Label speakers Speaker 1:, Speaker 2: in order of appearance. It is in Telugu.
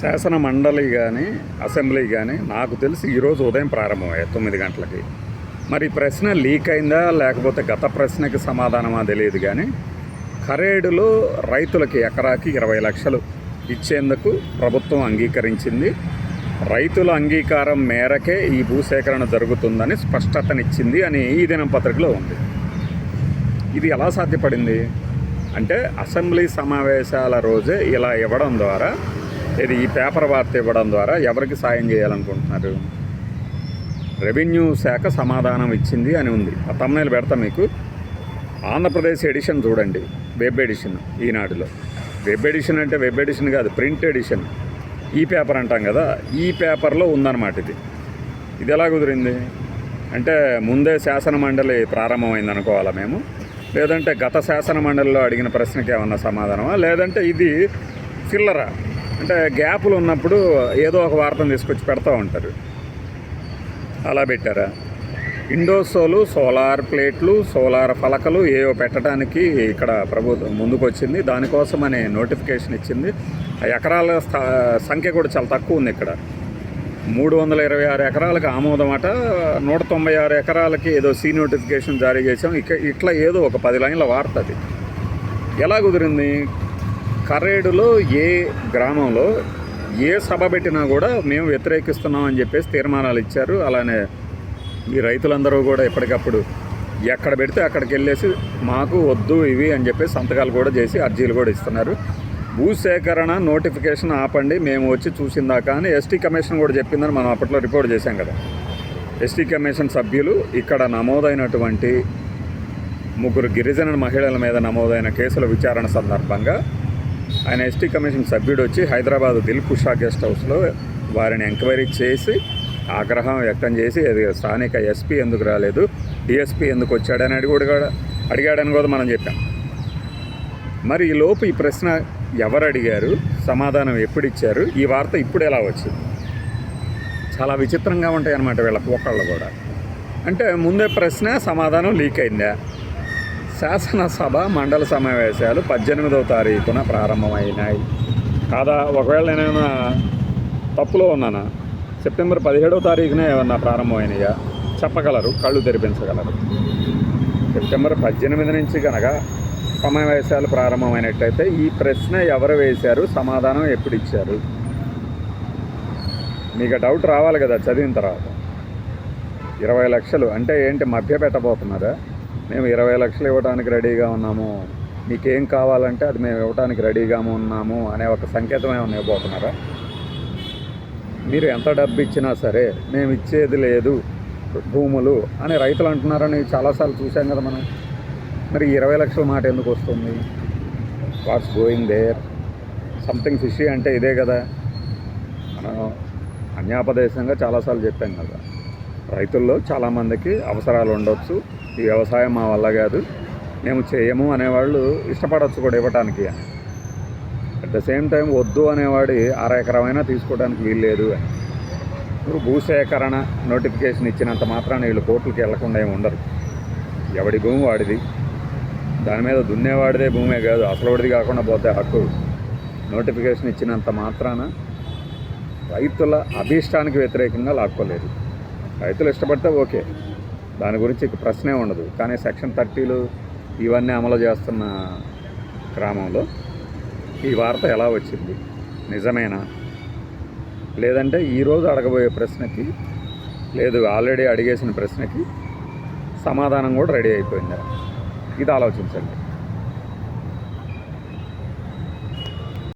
Speaker 1: శాసన మండలి కానీ అసెంబ్లీ కానీ నాకు తెలిసి ఈరోజు ఉదయం ప్రారంభమయ్యాయి తొమ్మిది గంటలకి. మరి ప్రశ్న లీక్ అయిందా? లేకపోతే గత ప్రశ్నకి సమాధానమా తెలియదు కానీ ఖరేడులో రైతులకి ఎకరాకి ఇరవై లక్షలు ఇచ్చేందుకు ప్రభుత్వం అంగీకరించింది. రైతుల అంగీకారం మేరకే ఈ భూసేకరణ జరుగుతుందని స్పష్టతనిచ్చింది అని ఈ దినం పత్రికలో ఉంది. ఇది ఎలా సాధ్యపడింది? అంటే అసెంబ్లీ సమావేశాల రోజే ఇలా ఇవ్వడం ద్వారా ఇది ఈ పేపర్ వార్త ఇవ్వడం ద్వారా ఎవరికి సాయం చేయాలనుకుంటున్నారు? రెవెన్యూ శాఖ సమాధానం ఇచ్చింది అని ఉంది. ఆ తమ్ముళ్ళు పెడతా మీకు. ఆంధ్రప్రదేశ్ ఎడిషన్ చూడండి. వెబ్ ఎడిషన్ ఈనాడులో. వెబ్ ఎడిషన్ అంటే వెబ్ ఎడిషన్ కాదు ప్రింట్ ఎడిషన్. ఈ పేపర్ అంటాం కదా ఈ పేపర్లో ఉందన్నమాట ఇది. ఇది ఎలా కుదిరింది? అంటే ముందే శాసన మండలి ప్రారంభమైంది అనుకోవాలా మేము? లేదంటే గత శాసన మండలిలో అడిగిన ప్రశ్నకి ఏమన్నా సమాధానమా? లేదంటే ఇది ఫిల్లరా? అంటే గ్యాపులు ఉన్నప్పుడు ఏదో ఒక వార్తను తీసుకొచ్చి పెడతా ఉంటారు. అలా పెట్టారా? ఇండోసోలు సోలార్ ప్లేట్లు సోలార్ ఫలకలు ఏవో పెట్టడానికి ఇక్కడ ప్రభుత్వం ముందుకు వచ్చింది దానికోసం అనే నోటిఫికేషన్ ఇచ్చింది. ఆ ఎకరాల సంఖ్య కూడా చాలా తక్కువ ఉంది ఇక్కడ. మూడు వందల ఇరవై ఆరు ఎకరాలకు ఆమోదం అట నూట తొంభై ఆరు ఎకరాలకి ఏదో సీ నోటిఫికేషన్ జారీ చేసాం ఇక ఇట్లా ఏదో ఒక పది లైన్ల వార్త అది. ఎలా కుదిరింది? కరేడులో ఏ గ్రామంలో ఏ సభ పెట్టినా కూడా మేము వ్యతిరేకిస్తున్నాం అని చెప్పేసి తీర్మానాలు ఇచ్చారు. అలానే ఈ రైతులందరూ కూడా ఎప్పటికప్పుడు ఎక్కడ పెడితే అక్కడికి వెళ్ళేసి మాకు వద్దు ఇవి అని చెప్పేసి సంతకాలు కూడా చేసి అర్జీలు కూడా ఇస్తున్నారు. భూసేకరణ నోటిఫికేషన్ ఆపండి మేము వచ్చి చూసిందాక అని ఎస్టీ కమిషన్ కూడా చెప్పిందని మనం అప్పట్లో రిపోర్ట్ చేశాం కదా. ఎస్టీ కమిషన్ సభ్యులు ఇక్కడ నమోదైనటువంటి ముగ్గురు గిరిజన మహిళల మీద నమోదైన కేసుల విచారణ సందర్భంగా ఆయన ఎస్టీ కమిషన్ సభ్యుడు వచ్చి హైదరాబాద్ దిల్ కుషా గెస్ట్ హౌస్లో వారిని ఎంక్వైరీ చేసి ఆగ్రహం వ్యక్తం చేసి అది స్థానిక ఎస్పీ ఎందుకు రాలేదు డిఎస్పీ ఎందుకు వచ్చాడని అడిగి కూడా అడిగాడని కూడా మనం చెప్పాం. మరి ఈ లోపు ఈ ప్రశ్న ఎవరు అడిగారు సమాధానం ఎప్పుడు ఇచ్చారు ఈ వార్త ఇప్పుడు ఎలా వచ్చింది? చాలా విచిత్రంగా ఉంటాయి అన్నమాట వీళ్ళ పోకళ్ళు కూడా. అంటే ముందే ప్రశ్న సమాధానం లీక్ అయిందా? శాసనసభ మండల సమావేశాలు పద్దెనిమిదవ తారీఖున ప్రారంభమైనాయి. కాదా ఒకవేళ నేనేమైనా తప్పులో ఉన్నానా? సెప్టెంబర్ పదిహేడవ తారీఖునే ఏమన్నా ప్రారంభమైనయా? చెప్పగలరు కళ్ళు తెరిపించగలరు. సెప్టెంబర్ పద్దెనిమిది నుంచి కనుక సమావేశాలు ప్రారంభమైనట్టయితే ఈ ప్రశ్న ఎవరు వేశారు సమాధానం ఎప్పుడు ఇచ్చారు మీకు డౌట్ రావాలి కదా చదివిన తర్వాత. ఇరవై లక్షలు అంటే ఏంటి మభ్య పెట్టబోతున్నారా మేము ఇరవై లక్షలు ఇవ్వడానికి రెడీగా ఉన్నాము. మీకేం కావాలంటే అది మేము ఇవ్వడానికి రెడీగా ఉన్నాము అనే ఒక సంకేతం ఏమైనా ఇవ్వబోతున్నారా? మీరు ఎంత డబ్బు ఇచ్చినా సరే మేము ఇచ్చేది లేదు భూములు అని రైతులు అంటున్నారని చాలాసార్లు చూసాం కదా మనం. మరి ఇరవై లక్షల మాట ఎందుకు వస్తుంది? What's going there something fishy అంటే ఇదే కదా. మనం అన్యాపదేశంగా చాలాసార్లు చెప్పాం కదా. రైతుల్లో చాలామందికి అవసరాలు ఉండొచ్చు. ఈ వ్యవసాయం మా వల్ల కాదు. మేము చేయము అనేవాళ్ళు ఇష్టపడవచ్చు కూడా ఇవ్వటానికి. అని అట్ ద సేమ్ టైం వద్దు అనేవాడి అర ఎకరమైనా తీసుకోవడానికి వీలు లేదు అని ఇప్పుడు భూసేకరణ నోటిఫికేషన్ ఇచ్చినంత మాత్రాన వీళ్ళు కోర్టులకు వెళ్ళకుండా ఏమి ఉండరు. ఎవడి భూమి వాడిది? దాని మీద దున్నేవాడిదే భూమే కాదు అసలు వాడిది కాకుండా పోతే హక్కు. నోటిఫికేషన్ ఇచ్చినంత మాత్రాన రైతుల అభీష్టానికి వ్యతిరేకంగా లాక్కోలేదు. రైతులు ఇష్టపడితే ఓకే. దాని గురించి ఇక ప్రశ్నే ఉండదు. కానీ సెక్షన్ థర్టీలు ఇవన్నీ అమలు చేస్తున్న గ్రామంలో ఈ వార్త ఎలా వచ్చింది? నిజమేనా? లేదంటే ఈరోజు అడగబోయే ప్రశ్నకి లేదు ఆల్రెడీ అడిగేసిన ప్రశ్నకి సమాధానం కూడా రెడీ అయిపోయిందా? ఇది ఆలోచించండి.